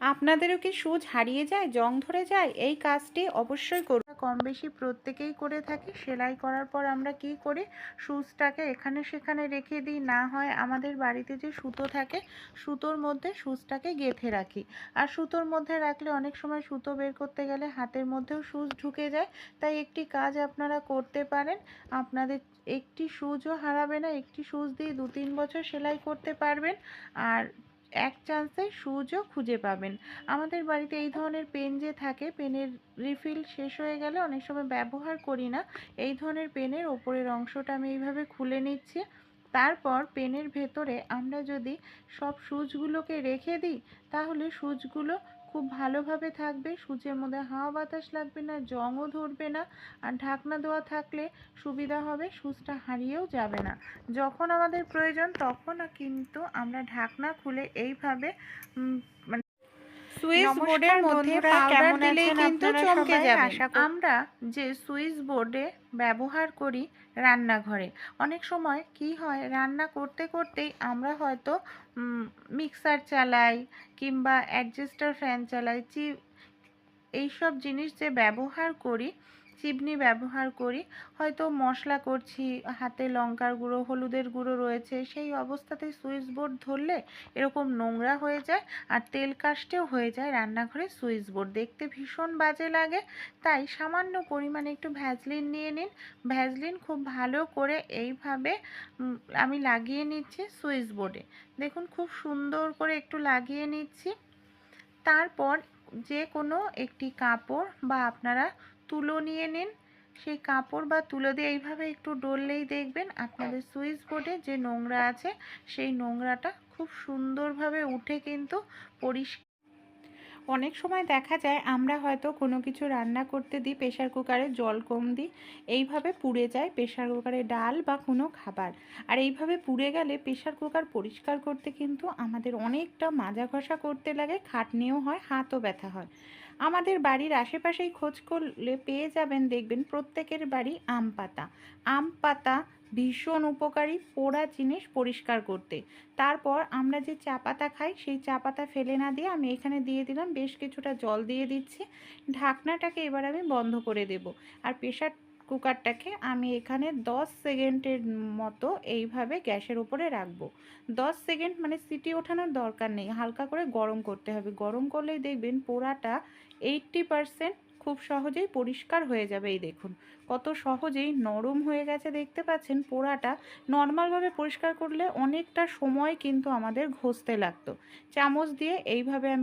আপনাদেরও কি সুচ হারিয়ে যায়, জং ধরে যায়? এই কাজটি অবশ্যই করুন। কম বেশি প্রত্যেকেই করে থাকি, সেলাই করার পর আমরা কি করি? সুচটাকে এখানে সেখানে রেখে দিই, না হয় আমাদের বাড়িতে যে সুতো থাকে, সুতোর মধ্যে সুচটাকে গেঁথে রাখি। আর সুতোর মধ্যে রাখলে অনেক সময় সুতো বের করতে গেলে হাতের মধ্যেও সুচ ঢুকে যায়, তাই একটি কাজ আপনারা করতে পারেন। আপনাদের একটি সুচও হারাবে না, একটি সুচ দিয়ে দু তিন বছর সেলাই করতে পারবেন। আর এক চান্সে সুজও খুঁজে পাবেন। আমাদের বাড়িতে এই ধরনের পেন যে থাকে, পেনের রিফিল শেষ হয়ে গেলে অনেক সময় ব্যবহার করি না। এই ধরনের পেনের ওপরের অংশটা আমি এইভাবে খুলে নিচ্ছি। তারপর পেনের ভেতরে আমরা যদি সব সুচগুলোকে রেখে দিই, তাহলে সুচগুলো খুব ভালোভাবে থাকবে। সূচের মধ্যে হাওয়া বাতাস লাগবে না, জংও ধরবে না আর ঢাকনা দেওয়া থাকলে সুবিধা হবে, সুচটা হারিয়েও যাবে না। যখন আমাদের প্রয়োজন তখন কিন্তু আমরা ঢাকনা খুলে এইভাবে মানে সুইচ বোর্ডের মধ্যে পাউডার দিলে কিন্তু চমকে যাবে আমরা যে সুইচ বোর্ডে ব্যবহার করি রান্নাঘরে। অনেক সময় কি হয় রান্না করতে করতেই আমরা হয়তো মিক্সার চালাই কিংবা অ্যাডজাস্টার ফ্যান চালাই চি এইসব জিনিস যে ব্যবহার করি চিমনি ব্যবহার করি। হয়তো মশলা করছি, হাতে লঙ্কার গুঁড়ো, হলুদের গুঁড়ো রয়েছে, সেই অবস্থাতেই সুইচ বোর্ড ধরলে এরকম নোংরা হয়ে যায় আর তেল কাস্টেও হয়ে যায় রান্নাঘরে সুইচ বোর্ড। দেখতে ভীষণ বাজে লাগে, তাই সামান্য পরিমাণে একটু ভ্যাজলিন নিয়ে নিন। ভ্যাজলিন খুব ভালো করে এইভাবে আমি লাগিয়ে নিচ্ছি সুইচ বোর্ডে। দেখুন খুব সুন্দর করে একটু লাগিয়ে নিচ্ছি। তারপর যে কোনো একটি কাপড় বা আপনারা তুলো নিয়ে নিন। সেই কাপড় বা তুলো দিয়ে এইভাবে একটু ডললেই দেখবেন আপনাদের সুইচ বোর্ডে যে নোংরা আছে, সেই নোংরাটা খুব সুন্দরভাবে উঠে কিন্তু পরিষ্কার অনেক সময় দেখা যায় আমরা হয়তো কোনো কিছু রান্না করতে দিই প্রেশার কুকারে জল কম দিই, এইভাবে পুড়ে যায় প্রেশার কুকারে ডাল বা কোনো খাবার। আর এইভাবে পুড়ে গেলে প্রেশার কুকার পরিষ্কার করতে কিন্তু আমাদের অনেকটা মাজা ঘষা করতে লাগে, খাটনিও হয়, হাতও ব্যথা হয়। আমাদের বাড়ির আশেপাশেই খোঁজ করলে পেয়ে যাবেন দেখবেন প্রত্যেকের বাড়ি আম পাতা। আম পাতা ভীষণ উপকারী পোড়া জিনিস পরিষ্কার করতে। তারপর আমরা যে চা পাতা খাই, সেই চা পাতা ফেলে না দিয়ে আমি এখানে দিয়ে দিলাম, বেশ কিছুটা জল দিয়ে দিচ্ছি। ঢাকনাটাকে এবার আমি বন্ধ করে দেব। আর প্রেশার কুকারটাকে আমি এখানে 10 সেকেন্ডের মতো এইভাবে গ্যাসের উপরে রাখব। 10 সেকেন্ড মানে সিটি ওঠানোর দরকার নেই, হালকা করে গরম করতে হবে। গরম করলেই দেখবেন পোড়াটা এইট্টি পারসেন্ট খুব সহজেই পরিষ্কার হয়ে যাবে এই দেখুন। কত সহজেই নরম হয়ে গেছে দেখতে পাচ্ছেন পোড়াটা। নর্মালভাবে পরিষ্কার করলে অনেকটা সময় কিন্তু আমাদের ঘষতে লাগতো। চামচ দিয়ে এইভাবে আমি